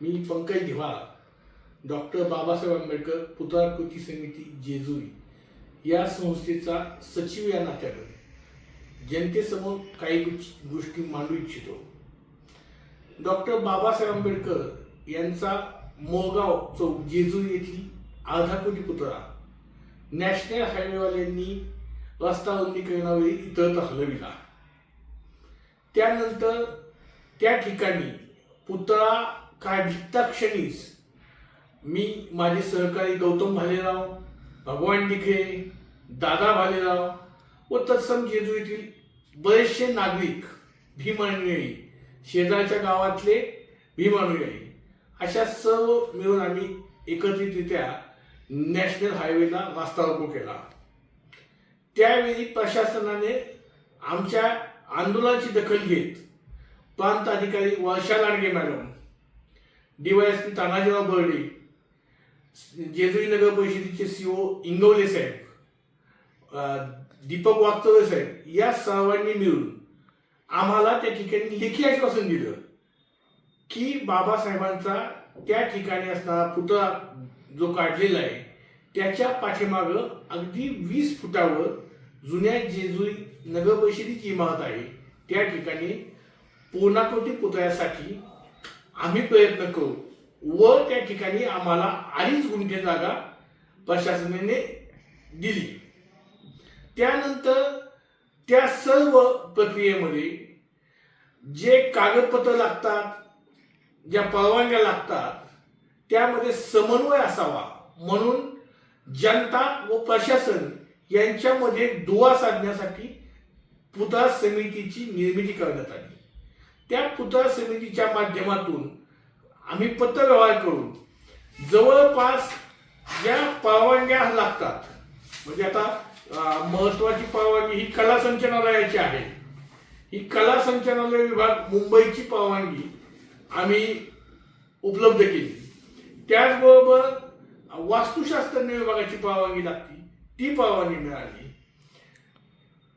मी Pankaj Dhiwal doctor Babasaheb Ambedkar पुतळा कृती समिती जेजुरी या संस्थेचा सचिव या नात्याकडे जनतेसमोर काही गोष्टी मांडू इच्छितो. डॉक्टर बाबासाहेब आंबेडकर यांचा मोगाव चौक जेजुरी येथील अर्धा कोटी पुतळा नॅशनल हायवेवाल्यांनी रस्ता रुंदीकरणावेळी इतरत्र हलविला. त्यानंतर त्या ठिकाणी पुतळा काढता क्षणीच मी माझे सहकारी गौतम भालेराव भगवान डिखे दादा भालेराव व तत्सम जेजू येथील बरेचसे नागरिक भीमानुयायी शेजारच्या गावातले भीमानुयायी अशा सर्व मिळून आम्ही एकत्रितरित्या नॅशनल हायवेला रस्ता रोको केला. त्यावेळी प्रशासनाने आमच्या आंदोलनाची दखल घेत प्रांत अधिकारी वर्षा लाडगे मॅडम डीवायएसपी तानाजीराव बर्डे जेजुरी नगर परिषदेचे सीओ इंगवले साहेब दीपक वागचौरे साहेब या सर्वांनी मिळून आम्हाला त्या ठिकाणी लेखी आश्वासन दिलं की बाबासाहेबांचा त्या ठिकाणी असणारा पुतळा जो काढलेला आहे त्याच्या पाठीमागं अगदी वीस फुटावर जुन्या जेजुरी नगर परिषदेची इमारत आहे. त्या ठिकाणी पूर्णाकृती पुतळ्यासाठी आम्ही प्रयत्न करू. व त्या ठिकाणी आम्हाला अडीच गुंठे जागा प्रशासनाने दिली. त्यानंतर त्या सर्व प्रक्रियेमध्ये जे कागदपत्र लागतात ज्या परवानग्या लागतात त्यामध्ये समन्वय असावा. म्हणून जनता व प्रशासन यांच्यामध्ये दुवा साधण्यासाठी पुतळा समितीची निर्मिती करण्यात आली. त्या पुतळा समितीच्या माध्यमातून आम्ही पत्रव्यवहार करून जवळपास ज्या परवानग्या लागतात म्हणजे आता महत्वाची परवानगी ही कला संचालनालयाची आहे. ही कला संचालनालय विभाग मुंबईची परवानगी आम्ही उपलब्ध केली. त्याचबरोबर वास्तुशास्त्रज्ञ विभागाची परवानगी लागती ती परवानगी मिळाली.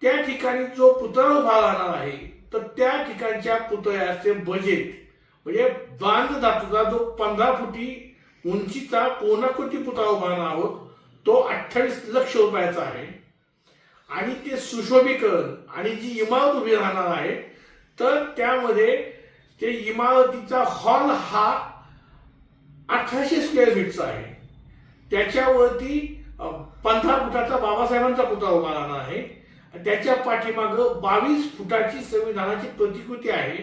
त्या ठिकाणी जो पुतळा उभा राहणार आहे तर त्या ठिकाणच्या पुतळ्याचे बजेट म्हणजे बांध धातूचा जो पंधरा फुटी उंचीचा कोणाकोटी पुतळा उभारणार आहोत तो अठ्ठावीस लक्ष रुपयाचा आहे. आणि ते सुशोभीकरण आणि जी इमारत उभी राहणार आहे तर त्यामध्ये ते इमारतीचा हॉल हा अठराशे स्क्वेअर फीटचा आहे. त्याच्यावरती पंधरा फुटाचा बाबासाहेबांचा पुतळा उभा राहणार आहे. त्याच्या पाठीमागं बावीस फुटाची संविधानाची प्रतिकृती आहे.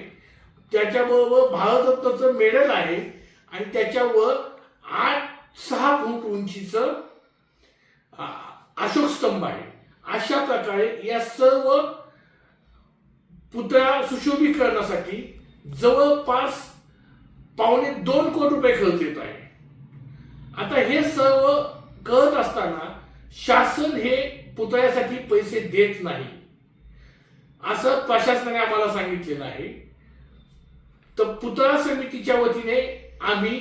त्याच्याबरोबर भारतरत्नचं मेडल आहे. आणि त्याच्यावर आठ सहा फूट उंचीचं अशोक स्तंभ आहे. अशा प्रकारे या सर्व पुतळा सुशोभीकरणासाठी जवळपास पावणे दोन कोटी रुपये खर्च येत आहे. आता हे सर्व करत असताना शासन हे पुतळ्यासाठी पैसे देत नाही. असं प्रशासनाने आम्हाला सांगितलेलं आहे. तर पुतळा समितीच्या वतीने आम्ही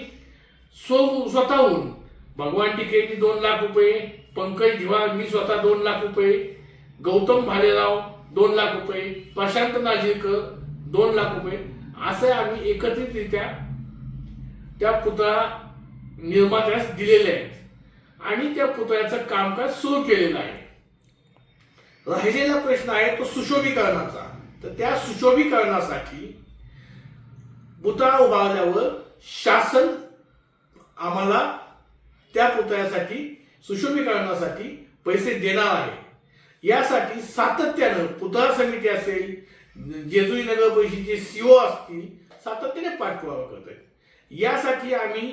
स्व स्वतःहून भगवान टिकेंनी दोन लाख रुपये पंकज धिवा मी स्वतः दोन लाख रुपये गौतम भालेराव दोन लाख रुपये प्रशांत नाजीरकर दोन लाख रुपये असे आम्ही एकत्रितरित्या त्या पुतळा निर्मात्यास दिलेले आहेत. आणि त्या पुतळ्याचं कामकाज सुरू केलेलं आहे. राहिलेला प्रश्न आहे तो सुशोभीकरणाचा. तर त्या सुशोभीकरणासाठी पुतळा उभारल्यावर शासन आम्हाला त्या पुतळ्यासाठी सुशोभीकरणासाठी पैसे देणार आहे. यासाठी सातत्यानं पुतळा समिती असेल जेजुरी नगर परिषदेचे सीओ असतील सातत्याने पाठपुरावा करत आहेत. यासाठी आम्ही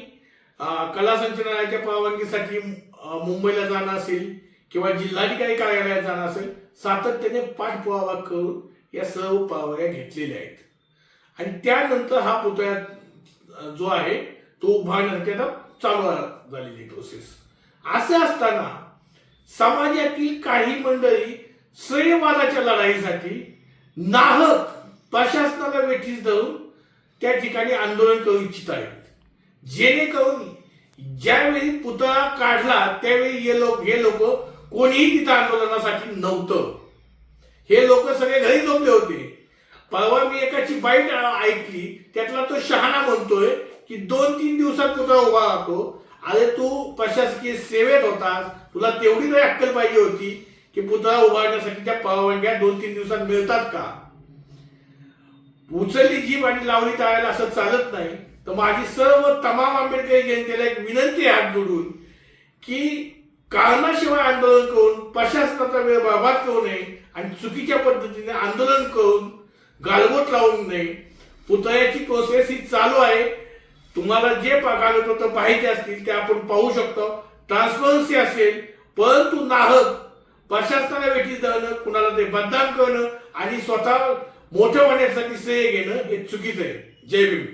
कला संचालनालयाच्या परवानगीसाठी मुंबईला जाणं असेल किंवा जिल्हाधिकारी कार्यालयात जाणं असेल सातत्याने पाठपुरावा करून या सर्व पावऱ्या घेतलेल्या आहेत. आणि त्यानंतर हा पुतळा जो आहे तो उभारण्यात आता चालू झालेली प्रोसेस असं असताना समाजातील काही मंडळी श्रेयवादाच्या लढाईसाठी नाहक प्रशासनाला वेठीस धरून त्या ठिकाणी आंदोलन करू इच्छित आहेत. जेणेकरून ज्यावेळी पुतळा काढला त्यावेळी हे लोक हे लोक कोणीही तिथं आंदोलनासाठी नव्हतं. हे लोक सगळे घरी झोपले होते. परवा मी एकाची बाईट ऐकली. त्यातला तो शहाणा म्हणतोय की दोन तीन दिवसात पुतळा उभा राहतो. अरे तू प्रशासकीय सेवेत होतास. तुला तेवढी तरी अक्कल पाहिजे होती की पुतळा उभारण्यासाठी त्या परवानग्या दोन तीन दिवसात मिळतात का? उचलली जीभ आणि लावली टाळायला असं चालत नाही. तर माझी सर्व तमाम आंबेडकरी जनतेला एक विनंती हात जोडून की कारणाशिवाय आंदोलन करून प्रशासनाचा वेळ बर्बाद करू नये आणि चुकीच्या पद्धतीने आंदोलन करून गालबोट लावू नये. पुतळ्याची प्रोसेस ही चालू आहे. तुम्हाला जे कागदपत्र पाहिजे असतील ते आपण पाहू शकतो. ट्रान्सपरन्सी असेल परंतु नाहक. प्रशासनाला वेठी जाणं कुणाला ते बदनाम करणं आणि स्वतः मोठं होण्यासाठी श्रेय घेणं हे चुकीचं आहे. जय भीम.